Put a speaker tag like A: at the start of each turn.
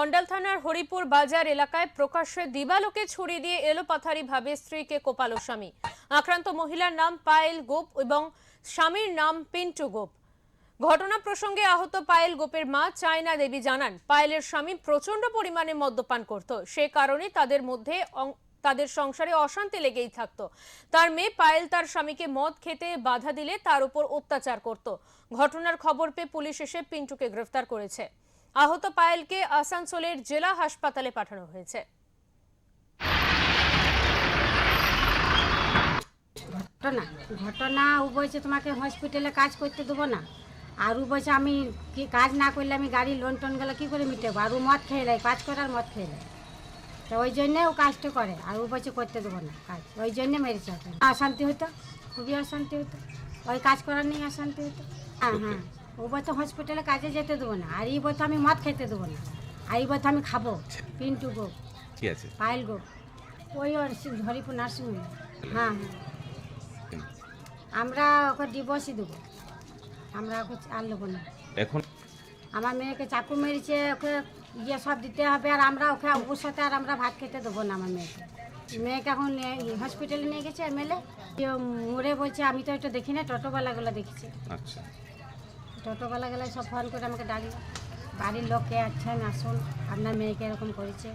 A: অন্ডাল থানার হরিপুর বাজার এলাকায় প্রকাশ্যে দিবালোকে ছুরি দিয়ে এলোপাথারি ভাবে স্ত্রীকে কোপালো স্বামী। আক্রান্ত মহিলার নাম পায়েল গোপ এবং স্বামীর নাম পিন্টু গোপ। ঘটনা প্রসঙ্গে আহত পায়েল গোপের মা চায়না দেবী জানান, পায়েলের স্বামী প্রচণ্ড পরিমাণে মদ্যপান করত। সে কারণে তাদের মধ্যে তাদের সংসারে অশান্তি লেগেই থাকতো। তার মেয়ে পায়েল তার স্বামীকে মদ খেতে বাধা দিলে তার উপর অত্যাচার করত। ঘটনার খবর পেয়ে পুলিশ এসে পিন্টুকে গ্রেফতার করেছে। আহত পায়েলকে আসানসোলের জেলা হাসপাতালে পাঠানো হয়েছে।
B: ঘটনা? ঘটনা ও বলছে, তোমাকে হসপিটালে কাজ করতে দেবো না। আর ও বলছে, আমি কি কাজ না করলে আমি গাড়ি লোন টোন গেলে কী করে মিটাবো? আর ও মদ খেয়ে নেয়, কাজ করার মদ খেয়ে নেয়। তো ওই জন্যে ও কাজটা করে, আর ও বলছে, করতে দেবো না কাজ। ওই জন্যে মেরেছে। অশান্তি হতো খুবই অশান্তি হতো ওই কাজ করার নেই অশান্তি হতো হ্যাঁ হ্যাঁ। ও বলতো হসপিটালে কাজে যেতে দেবো না। আর ই বলতো আমি মদ খেতে দেবো না। আর ই বলতো আমি খাব। পিন্টু গো।
C: ঠিক আছে?
B: পায়েল গো। ওই ওর হরিপুর নার্সিংহোম। হ্যাঁ হ্যাঁ। আমরা ওকে ডিভোর্সই দেবো। আমরা ওকে আর নেব না।
C: এখন?
B: আমার মেয়েকে চাকু মেরেছে ওকে ইয়ে সব দিতে হবে আর আমরা ওকে ওর সাথে আর আমরা ভাত খেতে দেবো না আমার মেয়েকে। মেয়েকে এখন হসপিটালে নিয়ে গেছে এমএলএ মোড়ে বলছে আমি তো এটা দেখি না টোটোওয়ালাগুলো দেখেছি।
C: আচ্ছা।
B: টোটোওয়ালাগুলো সব ফোন করে আমাকে ডাকলো। বাড়ির লোককে আছেন? আসুন। আপনার মেয়েকে এরকম করেছে।